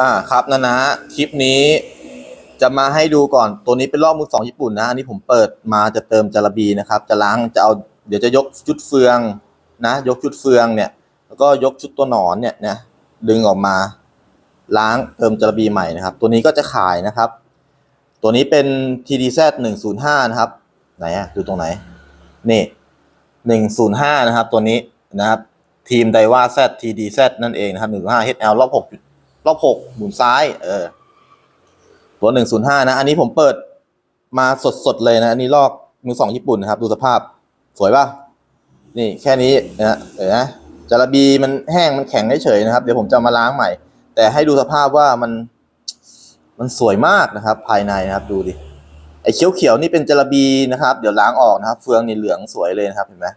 อ่าครับนะนะคลิปนี้จะมาให้ดูก่อนตัวนี้เป็นรอบมือสองญี่ปุ่นนะอันนี้ผมเปิดมาจะเติมจาระบีนะครับ จะล้างจะเอาเดี๋ยวจะยกชุดเฟืองนะ ยกชุดเฟืองเนี่ย แล้วก็ยกชุดตัวหนอนเนี่ยนะดึงออกมา ล้างเติมจาระบีใหม่นะครับ ตัวนี้ก็จะขายนะครับ ตัวนี้เป็น TDZ 105นะครับ ไหนอะดูตรงไหน นี่ 105 นะครับ ตัวนี้นะครับทีมไดว่า Z TDZ นั่นเองนะครับ 105 HL รอบ6 รอบ6หมุนซ้าย เออ ตัว105นย์ห้านะ อันนี้ผมเปิดมาสดๆเลยนะ อันนี้ลอกมือสองญี่ปุ่นนะครับ ดูสภาพสวยป่ะ นี่แค่นี้นะเห็นไหมจาระบีมันแห้งมันแข็งเฉยนะครับ เดี๋ยวผมจะมาล้างใหม่ แต่ให้ดูสภาพว่ามัน มันสวยมากนะครับ ภายในนะครับดูดิไอ้เขียวๆนี่เป็นจาระบีนะครับ เดี๋ยวล้างออกนะครับ เฟืองนี่เหลืองสวยเลยนะครับเห็นไหม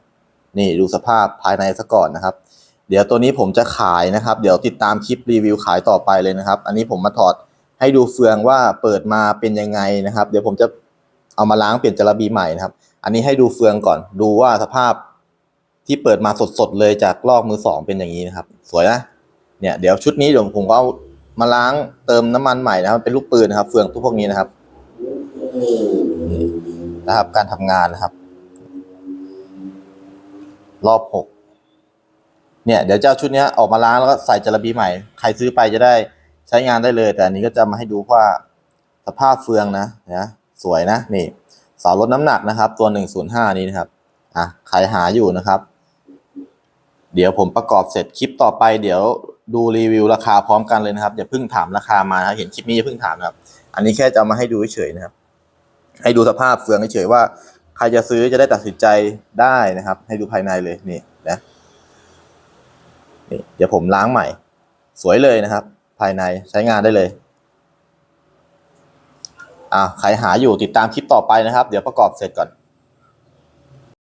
นี่ดูสภาพภายในซะก่อนนะครับ เดี๋ยวตัวนี้ผมจะขายนะครับ เดี๋ยวติดตามคลิปรีวิวขายต่อไปเลยนะครับ อันนี้ผมมาถอดให้ดูเฟืองว่าเปิดมาเป็นยังไงนะครับ เดี๋ยวผมจะเอามาล้างเปลี่ยนจาระบีใหม่นะครับ อันนี้ให้ดูเฟืองก่อน ดูว่าสภาพที่เปิดมาสดๆเลยจากลอกมือสองเป็นอย่างนี้นะครับ สวยนะเนี่ยเดี๋ยวชุดนี้เดี๋ยวผมก็เอามาล้างเติมน้ำมันใหม่นะครับเป็นลูกปืนนะครับ เฟืองทุกพวกนี้นะครับนี่นะครับการทำงานนะครับ รอบหก เนี่ยเดี๋ยวเจะเอาชุดนี้ออกมาล้างแล้วก็ใส่จาระบีใหม่ ใครซื้อไปจะได้ใช้งานได้เลย แต่อันนี้ก็จะมาให้ดูว่าสภาพเฟืองนะนะสวยนะนี่เสาลดน้ำหนักนะครับ ตัวหนึ่งศูนย์ห้านี้นะครับอะใครหาอยู่นะครับ เดี๋ยวผมประกอบเสร็จคลิปต่อไป เดี๋ยวดูรีวิวราคาพร้อมกันเลยนะครับอย่าเพิ่งถามราคามานะเห็นคลิปนี้อย่าเพิ่งถามนะครับ อันนี้แค่จะมาให้ดูเฉยๆนะครับ ให้ดูสภาพเฟืองเฉยๆว่า ใครจะซื้อจะได้ตัดสินใจได้นะครับ ให้ดูภายในเลยนี่นะ นี่เดี๋ยวผมล้างใหม่ สวยเลยนะครับ ภายในใช้งานได้เลยอ่าใครหาอยู่ติดตามคลิปต่อไปนะครับ เดี๋ยวประกอบเสร็จก่อน